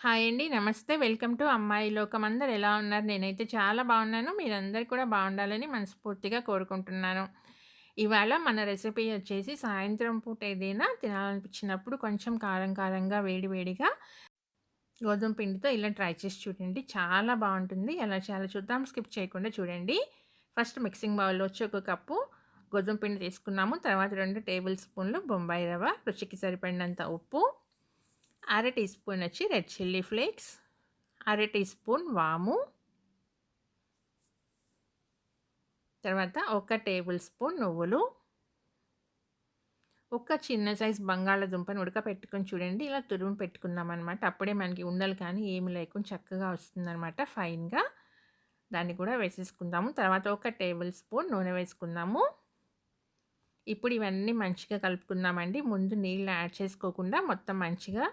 Hi అండి. నమస్తే. Welcome to అమ్మాయి లోకం. అందరు ఎలా ఉన్నారు? నేనైతే చాలా బాగున్నాను. మీరందరూ కూడా బాగుండాలని మనస్ఫూర్తిగా కోరుకుంటున్నాను. ఇవాళ మన రెసిపీ వచ్చేసి సాయంత్రం పూట ఏదైనా తినాలనిపించినప్పుడు కొంచెం కారం కారంగా వేడివేడిగా గోధుమ పిండితో ఇలా ట్రై చేసి చూడండి. చాలా బాగుంటుంది. ఎలా చాలా చూద్దాం. స్కిప్ చేయకుండా చూడండి. ఫస్ట్ మిక్సింగ్ బౌల్‌లో వచ్చి ఒక కప్పు గోధుమ పిండి తీసుకున్నాము. తర్వాత రెండు టేబుల్ స్పూన్లు బొంబాయి రవ్వ, రుచికి సరిపడినంత ఉప్పు, అర టీ స్పూన్ వచ్చి రెడ్ చిల్లీ ఫ్లేక్స్, అర టీ స్పూన్ వాము, తర్వాత ఒక టేబుల్ స్పూన్ నువ్వులు, ఒక చిన్న సైజ్ బంగాళాదుంపని ఉడకపెట్టుకొని చూడండి. ఇలా తురుము పెట్టుకున్నామనమాట. అప్పుడే మనకి ఉండలు కానీ ఏమి లేకుండా చక్కగా వస్తుందనమాట ఫైన్‌గా. దాన్ని కూడా వేసేసుకుందాము. తర్వాత ఒక టేబుల్ స్పూన్ నూనె వేసుకుందాము. ఇప్పుడు ఇవన్నీ మంచిగా కలుపుకుందామండి. ముందు నీళ్ళు యాడ్ చేసుకోకుండా మొత్తం మంచిగా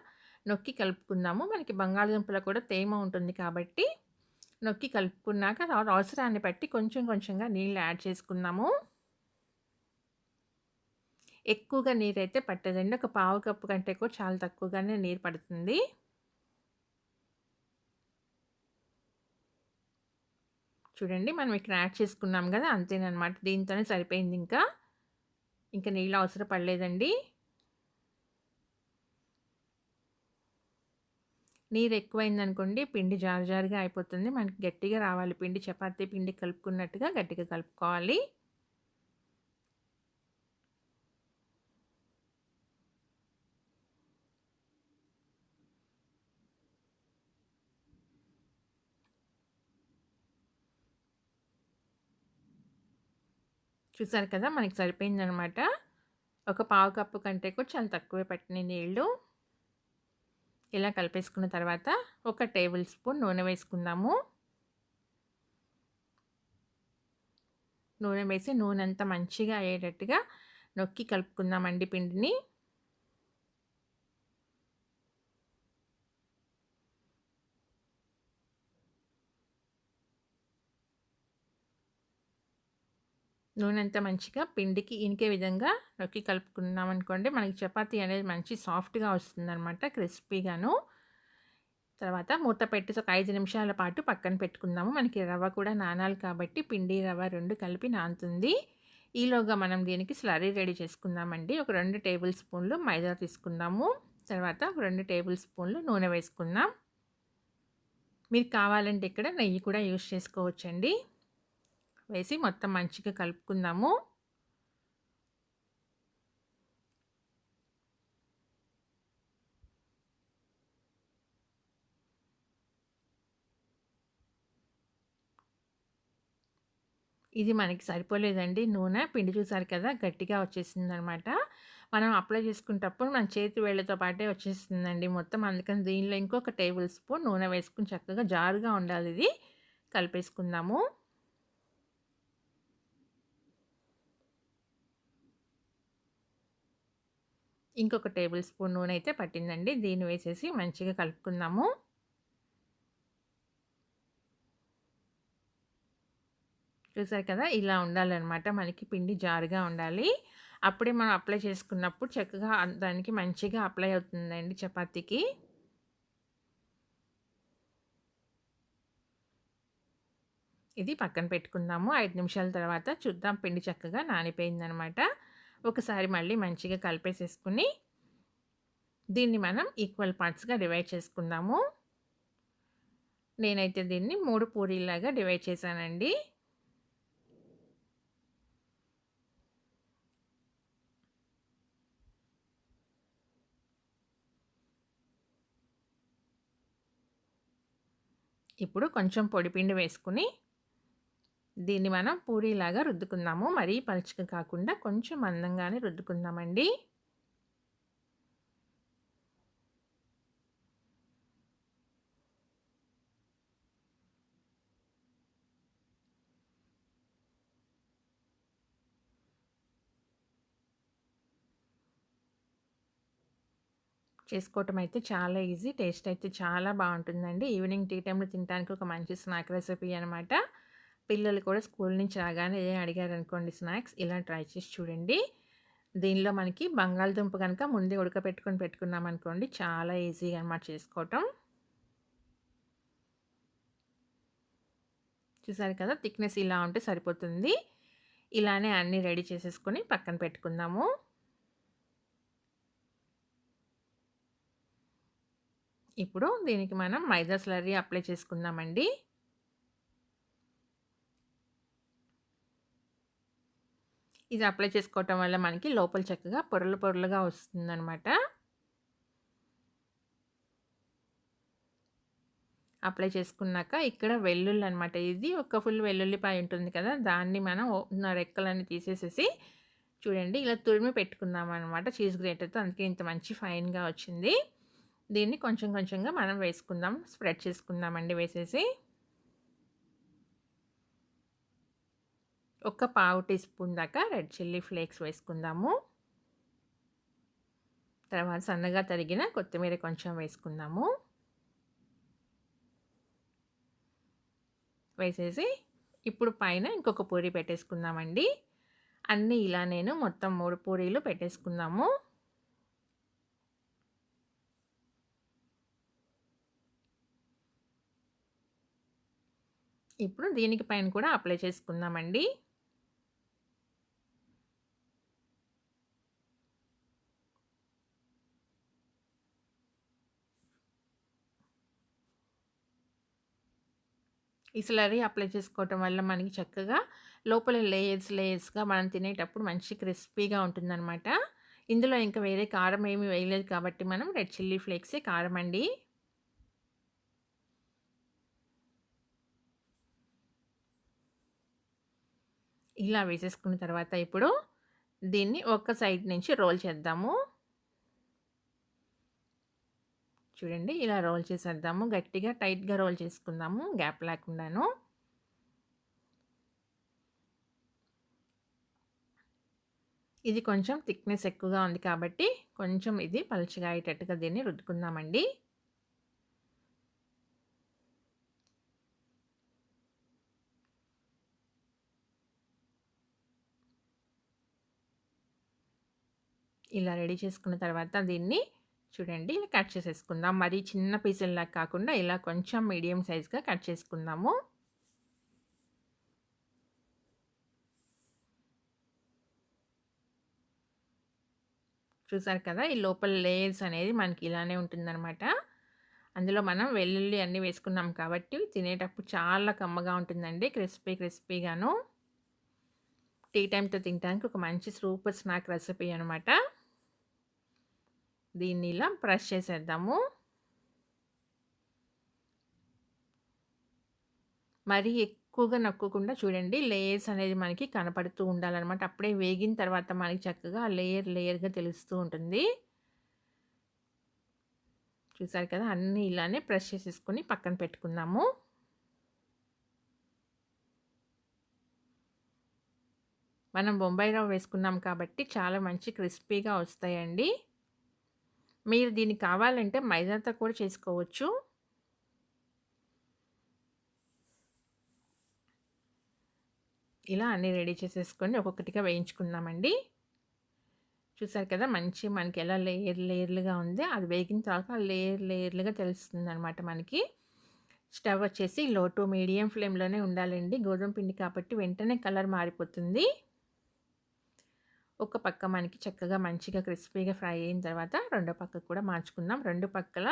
నొక్కి కలుపుకుందాము. మనకి బంగాళదుంపలో కూడా తేమ ఉంటుంది కాబట్టి నొక్కి కలుపుకున్నాక అవసరాన్ని బట్టి కొంచెం కొంచెంగా నీళ్ళు యాడ్ చేసుకుందాము. ఎక్కువగా నీరైతే పట్టదండి. ఒక పావు కప్పు కంటే కూడా చాలా తక్కువగానే నీరు పడుతుంది. చూడండి మనం ఇక్కడ యాడ్ చేసుకున్నాం కదా! అంతేనమాట దీంతోనే సరిపోయింది ఇంకా. ఇంకా నీళ్ళు అవసరం పడలేదండి. నీరు ఎక్కువైందనుకోండి పిండి జారు జారుగా అయిపోతుంది. మనకి గట్టిగా రావాలి పిండి చపాతీ పిండి కలుపుకున్నట్టుగా గట్టిగా కలుపుకోవాలి. చూసారు కదా! మనకి సరిపోయిందనమాట. ఒక పావు కప్పు కంటే కూడా చాలా తక్కువే పట్టిన నీళ్ళు. ఇలా కలిపేసుకున్న తర్వాత ఒక టేబుల్ స్పూన్ నూనె వేసుకుందాము. నూనె వేసి నూనె అంతా మంచిగా అయ్యేటట్టుగా నొక్కి కలుపుకుందామండి పిండిని. నూనె అంతా మంచిగా పిండికి ఇనికే విధంగా నొక్కి కలుపుకున్నామనుకోండి మనకి చపాతీ అనేది మంచి సాఫ్ట్‌గా వస్తుందన్నమాట క్రిస్పీగాను. తర్వాత మూత పెట్టి ఒక ఐదు నిమిషాల పాటు పక్కన పెట్టుకుందాము. మనకి రవ్వ కూడా నానాలి కాబట్టి పిండి, రవ్వ రెండు కలిపి నానుతుంది. ఈలోగా మనం దీనికి స్లరీ రెడీ చేసుకుందామండి. ఒక రెండు టేబుల్ స్పూన్లు మైదా తీసుకుందాము. తర్వాత ఒక రెండు టేబుల్ స్పూన్లు నూనె వేసుకుందాం. మీరు కావాలంటే ఇక్కడ నెయ్యి కూడా యూజ్ చేసుకోవచ్చండి. వేసి మొత్తం మంచిగా కలుపుకుందాము. ఇది మనకి సరిపోలేదండి నూనె. పిండి చూసారు కదా! గట్టిగా వచ్చేసిందనమాట. మనం అప్లై చేసుకునేటప్పుడు మన చేతి వేళ్ళతో పాటే వచ్చేస్తుందండి మొత్తం. అందుకని దీనిలో ఇంకొక టేబుల్ స్పూన్ నూనె వేసుకొని చక్కగా జారుగా ఉండాలి ఇది కలిపేసుకుందాము. ఇంకొక టేబుల్ స్పూన్ నూనె అయితే పట్టిందండి. దీన్ని వేసేసి మంచిగా కలుపుకుందాము. చూసారు కదా! ఇలా ఉండాలన్నమాట మనకి పిండి జారుగా ఉండాలి. అప్పుడే మనం అప్లై చేసుకున్నప్పుడు చక్కగా దానికి మంచిగా అప్లై అవుతుందండి చపాతీకి. ఇది పక్కన పెట్టుకుందాము. ఐదు నిమిషాల తర్వాత చూద్దాం పిండి చక్కగా నానిపోయిందనమాట. ఒకసారి మళ్ళీ మంచిగా కలిపేసేసుకుని దీన్ని మనం ఈక్వల్ పార్ట్స్‌గా డివైడ్ చేసుకుందాము. నేనైతే దీన్ని మూడు పూరీలాగా డివైడ్ చేశానండి. ఇప్పుడు కొంచెం పొడిపిండి వేసుకుని దీన్ని మనం పూరీలాగా రుద్దుకుందాము. మరీ పలుచగా కాకుండా కొంచెం అందంగానే రుద్దుకుందామండి. చేసుకోవటం అయితే చాలా ఈజీ. టేస్ట్ అయితే చాలా బాగుంటుందండి. ఈవినింగ్ టీ టైంలో తినడానికి ఒక మంచి స్నాక్ రెసిపీ అనమాట. పిల్లలు కూడా స్కూల్ నుంచి రాగానే ఏ అడిగారు అనుకోండి స్నాక్స్ ఇలా ట్రై చేసి చూడండి. దీనిలో మనకి బంగాళదుంప కనుక ముందే ఉడకపెట్టుకొని పెట్టుకున్నాం అనుకోండి చాలా ఈజీగా అనమాట చేసుకోవటం. చూసారు కదా థిక్నెస్ ఇలా ఉంటే సరిపోతుంది. ఇలానే అన్నీ రెడీ చేసేసుకొని పక్కన పెట్టుకుందాము. ఇప్పుడు దీనికి మనం మైదా స్లరీ అప్లై చేసుకుందామండి. ఇది అప్లై చేసుకోవటం వల్ల మనకి లోపల చక్కగా పొరలు పొరలుగా వస్తుందనమాట అప్లై చేసుకున్నాక ఇక్కడ వెల్లుల్లి అనమాట ఇది ఒక ఫుల్ వెల్లుల్లిపాయ ఉంటుంది కదా దాన్ని మనం రెక్కలన్నీ తీసేసేసి చూడండి ఇలా తురిమి పెట్టుకుందాం అనమాట చీజ్ గ్రేటర్తో. అందుకే ఇంత మంచి ఫైన్గా వచ్చింది. దీన్ని కొంచెం కొంచెంగా మనం వేసుకుందాం స్ప్రెడ్ చేసుకుందామండి వేసేసి. ఒక పావు టీ స్పూన్ దాకా రెడ్ చిల్లీ ఫ్లేక్స్ వేసుకుందాము. తర్వాత సన్నగా తరిగిన కొత్తిమీర కొంచెం వేసుకుందాము. వేసేసి ఇప్పుడు పైన ఇంకొక పూరి పెట్టేసుకుందామండి. అన్నీ ఇలా నేను మొత్తం మూడు పూరీలు పెట్టేసుకుందాము. ఇప్పుడు దీనికి పైన కూడా అప్లై చేసుకుందామండి. ఈ స్లరీ అప్లై చేసుకోవటం వల్ల మనకి చక్కగా లోపల లేయర్స్ లేయర్స్గా మనం తినేటప్పుడు మంచి క్రిస్పీగా ఉంటుందన్నమాట. ఇందులో ఇంకా వేరే కారం ఏమి వేయలేదు కాబట్టి మనం రెడ్ చిల్లీ ఫ్లేక్సే కారం అండి. ఇలా వేసేసుకున్న తర్వాత ఇప్పుడు దీన్ని ఒక సైడ్ నుంచి రోల్ చేద్దాము. చూడండి. ఇలా రోల్ చేసేద్దాము. గట్టిగా టైట్గా రోల్ చేసుకుందాము. గ్యాప్ లేకుండాను. ఇది కొంచెం థిక్నెస్ ఎక్కువగా ఉంది కాబట్టి కొంచెం ఇది పలుచగా అయ్యేటట్టుగా దీన్ని రుద్దుకుందామండి. ఇలా రెడీ చేసుకున్న తర్వాత దీన్ని చూడండి ఇలా కట్ చేసేసుకుందాం. మరి చిన్న పీసుల్లా కాకుండా ఇలా కొంచెం మీడియం సైజ్గా కట్ చేసుకుందాము. చూసారు కదా ఈ లోపల లేయర్స్ అనేది మనకి ఇలానే ఉంటుందన్నమాట. అందులో మనం వెల్లుల్లి అన్నీ వేసుకున్నాం కాబట్టి తినేటప్పుడు చాలా కమ్మగా ఉంటుందండి క్రిస్పీ క్రిస్పీగాను. టీ టైంతో తినడానికి ఒక మంచి సూపర్ స్నాక్ రెసిపీ అనమాట దీన్ని ఇలా బ్రష్ చేసేద్దాము. మరీ ఎక్కువగా నొక్కకుండా చూడండి లేయర్స్ అనేది మనకి కనపడుతూ ఉండాలన్నమాట. అప్పుడే వేగిన తర్వాత మనకి చక్కగా లేయర్ లేయర్గా తెలుస్తూ ఉంటుంది. చూసారు కదా అన్నీ ఇలానే ప్రెస్ చేసేసుకొని పక్కన పెట్టుకుందాము. మనం బొంబాయి రవ్వ వేసుకున్నాం కాబట్టి చాలా మంచి క్రిస్పీగా వస్తాయండి. మీరు దీన్ని కావాలంటే మైదాతో కూడా చేసుకోవచ్చు. ఇలా అన్నీ రెడీ చేసేసుకొని ఒక్కొక్కటిగా వేయించుకుందామండి. చూసారు కదా మంచి మనకి ఎలా లేయర్ లేయర్లుగా ఉంది. అది వేగిన తర్వాత లేయర్ లేయర్లుగా తెలుస్తుంది అనమాట మనకి. స్టవ్ వచ్చేసి లో టు మీడియం ఫ్లేమ్లోనే ఉండాలండి. గోధుమ పిండి కాబట్టి వెంటనే కలర్ మారిపోతుంది. ఒక పక్క మనకి చక్కగా మంచిగా క్రిస్పీగా ఫ్రై అయిన తర్వాత రెండో పక్కకు కూడా మార్చుకుందాం. రెండు పక్కల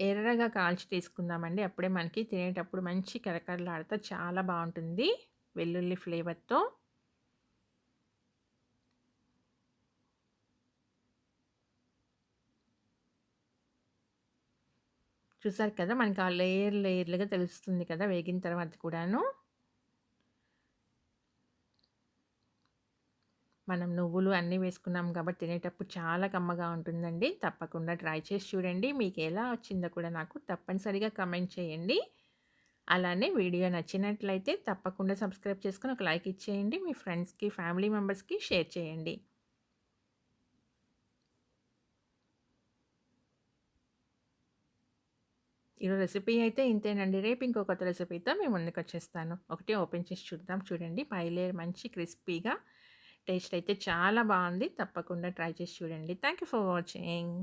ఎర్రగా కాల్చి తీసుకుందామండి. అప్పుడే మనకి తినేటప్పుడు మంచి కరకరలాడితే చాలా బాగుంటుంది వెల్లుల్లి ఫ్లేవర్తో. చూసారు కదా మనకి ఆ లేయర్ లేయర్లుగా తెలుస్తుంది కదా వేగిన తర్వాత కూడాను. మనం నువ్వులు అన్నీ వేసుకున్నాం కాబట్టి తినేటప్పుడు చాలా కమ్మగా ఉంటుందండి. తప్పకుండా ట్రై చేసి చూడండి. మీకు ఎలా వచ్చిందో కూడా నాకు తప్పనిసరిగా కమెంట్ చేయండి. అలానే వీడియో నచ్చినట్లయితే తప్పకుండా సబ్స్క్రైబ్ చేసుకుని ఒక లైక్ ఇచ్చేయండి. మీ ఫ్రెండ్స్కి ఫ్యామిలీ మెంబర్స్కి షేర్ చేయండి. ఈరోజు రెసిపీ అయితే ఇంతేనండి. రేపు ఇంకో కొత్త రెసిపీతో మేము ముందుకు వచ్చేస్తాను. ఒకటి ఓపెన్ చేసి చూద్దాం. చూడండి. పై లేయర్ మంచి క్రిస్పీగా టేస్ట్ అయితే చాలా బాగుంది. తప్పకుండా ట్రై చేసి చూడండి. Thank you for watching.